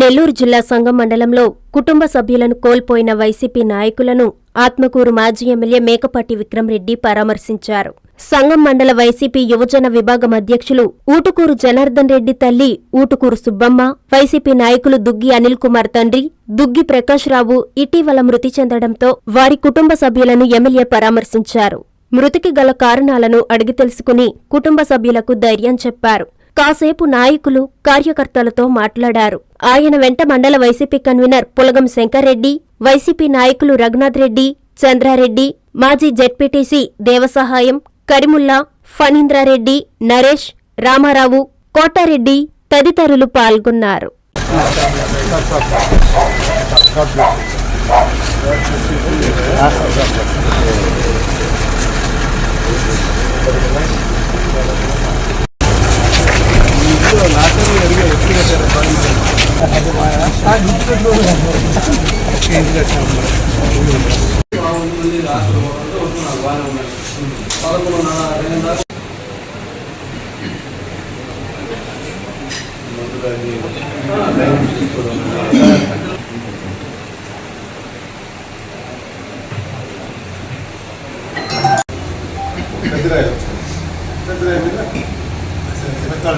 నెల్లూరు జిల్లా సంఘం మండలంలో కుటుంబ సభ్యులను కోల్పోయిన వైసీపీ నాయకులను ఆత్మకూరు మాజీ ఎమ్మెల్యే మేకపాటి విక్రమరెడ్డి పరామర్శించారు. సంఘం మండల వైసీపీ యువజన విభాగం అధ్యక్షులు ఊటుకూరు జనార్దన్ రెడ్డి తల్లి ఊటుకూరు సుబ్బమ్మ వైసీపీ నాయకులు దుగ్గి అనిల్ కుమార్ తండ్రి దుగ్గి ప్రకాష్ రావు ఇటీవల మృతి చెందడంతో వారి కుటుంబ సభ్యులను ఎమ్మెల్యే పరామర్శించారు. మృతికి గల కారణాలను అడిగి తెలుసుకుని కుటుంబ సభ్యులకు ధైర్యం చెప్పారు. కాసేపు నాయకులు కార్యకర్తలతో మాట్లాడారు. ఆయన వెంట మండల YCP convener Pulagam Shankar Reddy YCP నాయకులు రఘునాథ్ రెడ్డి చంద్రారెడ్డి మాజీ జెడ్పీటీసీ దేవసహాయం కరిముల్లా ఫణీంద్రారెడ్డి నరేష్ రామారావు కోటారెడ్డి తదితరులు పాల్గొన్నారు. పెద్దరాయలు పెద్దరాయలు మీద వెనకాల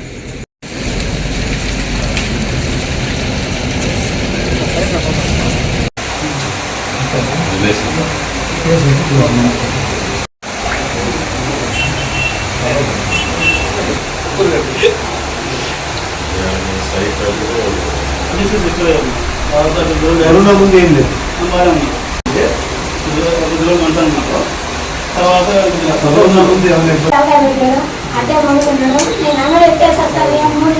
కరోనా ముందు ఏం లేదు తర్వాత కరోనా ముందు ఏమైనా ఇబ్బంది తలకాయ పెట్టాడు నేను అంగడి ఎత్తేసొస్తాను ఏం మూడు